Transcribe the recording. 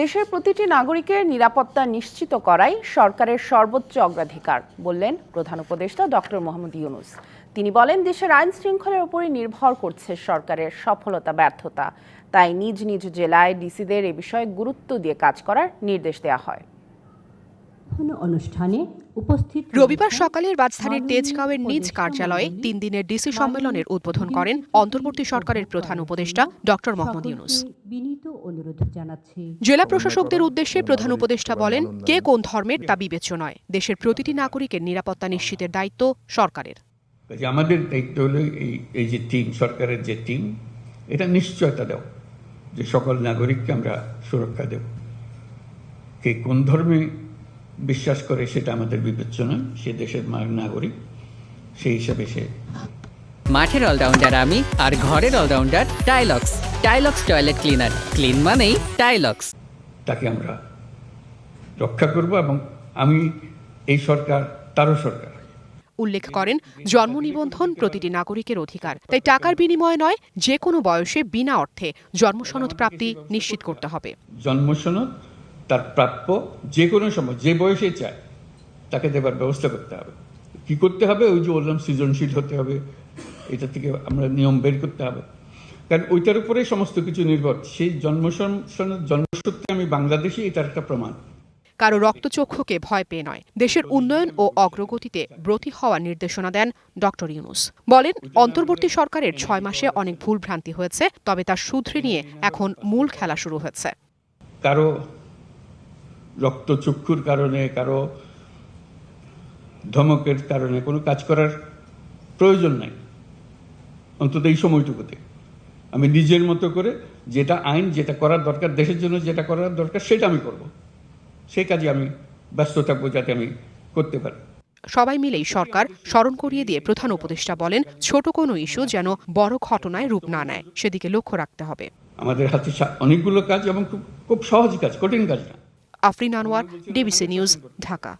দেশের প্রতিটি নাগরিকের নিরাপত্তা নিশ্চিত করাই সরকারের সর্বোচ্চ অগ্রাধিকার, বললেন প্রধান উপদেষ্টা ডক্টর মোহাম্মদ ইউনুস। তিনি বলেন, দেশের আইন শৃঙ্খলার উপরই নির্ভর করছে সরকারের সফলতা, ব্যর্থতা। তাই নিজ নিজ জেলায় ডিসিদের এ বিষয়ে গুরুত্ব দিয়ে কাজ করার নির্দেশ দেওয়া হয়। অনুষ্ঠানে উপস্থিত রবিবার সকালে রাজধানীর তেজগাঁওয়ের নিজ কার্যালয়ে তিন দিনের ডিসি সম্মেলনের উদ্বোধন করেন অন্তর্বর্তী সরকারের প্রধান উপদেষ্টা ডক্টর মোহাম্মদ ইউনুস। অনুরোধ জানাচ্ছি। জেলা প্রশাসকদের উদ্দেশ্যে প্রধান উপদেষ্টা বলেন কে কোন ধর্মের তা বিবেচ্য নয়। দেশের প্রতিটি নাগরিকের নিরাপত্তা নিশ্চিতের দায়িত্ব সরকারের। আমাদের দায়িত্ব হলো এই এই যে টিম সরকারের যে টিম এটা নিশ্চয়তা দেও যে সকল নাগরিককে আমরা সুরক্ষা দেব। কে কোন ধর্মে বিশ্বাস করে সেটা আমাদের বিবেচ্য নয় সে দেশের মা- নাগরিক সেই হিসাবে সে। মাঠের অলরাউন্ডার আমি আর ঘরের allrounder Tylox Tylox toilet cleaner clean মানেই টাইলক্স তাকে আমরা রক্ষা করব এবং আমি এই সরকার তারও সরকার। উল্লেখ করেন জন্ম নিবন্ধন প্রতিটি নাগরিকের অধিকার। তাই টাকার বিনিময়ে নয় যে কোনো বয়সে বিনা অর্থে জন্মসনদ প্রাপ্তি নিশ্চিত করতে হবে। জন্মসনদ তার প্রাপ্য যে কোনো সময় যে বয়সে চায় তাকে দেবার ব্যবস্থা করতে হবে। কি করতে হবে? ওই যে বললাম সৃজনশীল হতে হবে। এটা থেকে আমরা নিয়ম বের করতে হবে। কারণ ওইটার উপরে সমস্ত কিছু নির্ভর। সেই জন্মসনদ জন্মসূত্রে আমি বাংলাদেশি এটার একটা প্রমাণ। কারও রক্তচক্ষুকে ভয় পেয়ে নয়। দেশের উন্নয়ন ও অগ্রগতিতে ব্রতী হওয়ার নির্দেশনা দেন ডক্টর ইউনুস। বলেন অন্তর্বর্তী সরকারের ছয় মাসে অনেক ভুল ভ্রান্তি হয়েছে তবে তা শুধরে নিয়ে এখন মূল খেলা শুরু হয়েছে। কারও রক্তচক্ষুর কারণে কারও ধমকের কারণে কোনো কাজ করার প্রয়োজন নাই। অন্তত এই সময়টুকুতে। আমি নিজের মতো করে যেটা আইন যেটা করার দরকার দেশের জন্য যেটা করার দরকার সেটা আমি করব। সেই কাজে আমি ব্যস্ত থাকব যাতে আমি করতে পারি। সবাই মিলেই সরকার স্মরণ করিয়ে দিয়ে প্রধান উপদেষ্টা বলেন ছোট কোনো ইস্যু যেন বড় ঘটনায় রূপ না নেয়। সেদিকে লক্ষ্য রাখতে হবে। আমাদের হাতে অনেকগুলো কাজ এবং খুব খুব সহজ কাজ কঠিন কাজ না। Afrin Anwar DBC news Dhaka